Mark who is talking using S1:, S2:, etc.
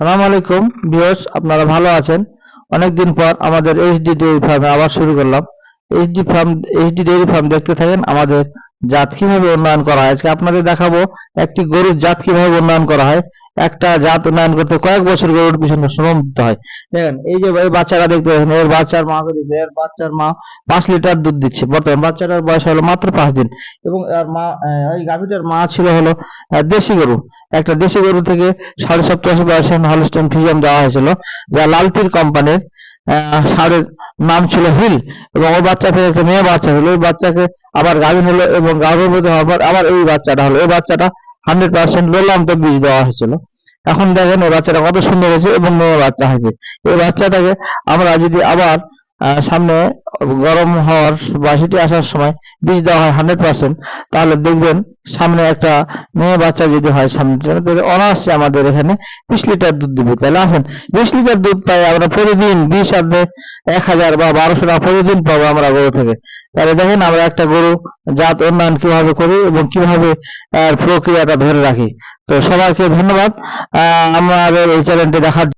S1: সালাম আলাইকুম, ভিউয়ার্স, আপনারা ভালো আছেন? অনেকদিন পর আমাদের এইচডি ডেইরি ফার্মে আবার শুরু করলাম। HD farm HD dairy farm দেখতে থাকেন, আমাদের জাত কীভাবে উন্নয়ন করা হয়? আজকে আপনাদের দেখাবো একটি গরুর জাত কীভাবে উন্নয়ন করা হয়। একটা জাত উন্নয়ন করতে কয়েক বছর গরুর পিছনে শ্রম দিতে হয়। দেখেন, এই যে এই বাচ্চাটা দেখতে পাচ্ছেন, এর বাচ্চার মাকে দিতে এর বাচ্চার মা পাঁচ লিটার দুধ দিচ্ছে। বর্তমান বাচ্চাটার বয়স হলো মাত্র পাঁচ দিন এবং এর মা ওই গাভীটার মা ছিল হলো দেশি গরু। একটা দেশি গরু থেকে সাড়ে সপ্তাশি পার্সেন্ট হলস্টেন ফিজিয়াম দেওয়া হয়েছিল, যা লালতির কোম্পানির সারের নাম ছিল হিল এবং ওই বাচ্চা থেকে একটা মেয়ে বাচ্চা হলো। ওই বাচ্চাকে আবার গাভিন হলো এবং গর্ভবতী হওয়ার পর আবার এই বাচ্চাটা হলো। ওই বাচ্চাটা হান্ড্রেড পার্সেন্ট লোলান্ত বীজ দেওয়া হয়েছিল। এখন দেখেন ওই বাচ্চাটা কত সুন্দর হয়েছে এবং মেয়ে বাচ্চা হয়েছে। এই বাচ্চাটাকে আমরা যদি আবার সামনে গরম হওয়ার বা সেটি আসার সময় বীজ দেওয়া হয় হান্ড্রেড পার্সেন্ট তাহলে দেখবেন সামনে একটা মেয়ে বাচ্চা যদি হয় সামনে অনায়াসে আমাদের এখানে বিশ লিটার দুধ দিবে। তাহলে আসেন, বিশ লিটার দুধ পাই আমরা প্রতিদিন বিশ আধে এক হাজার বা বারোশো টাকা প্রতিদিন পাবো আমরা গরু থেকে। তাহলে দেখেন আমরা একটা গরু জাত উন্নয়ন কীভাবে করি এবং কীভাবে প্রক্রিয়াটা ধরে রাখি। তো সবাইকে ধন্যবাদ। আমাদের এই চ্যানেলটি দেখার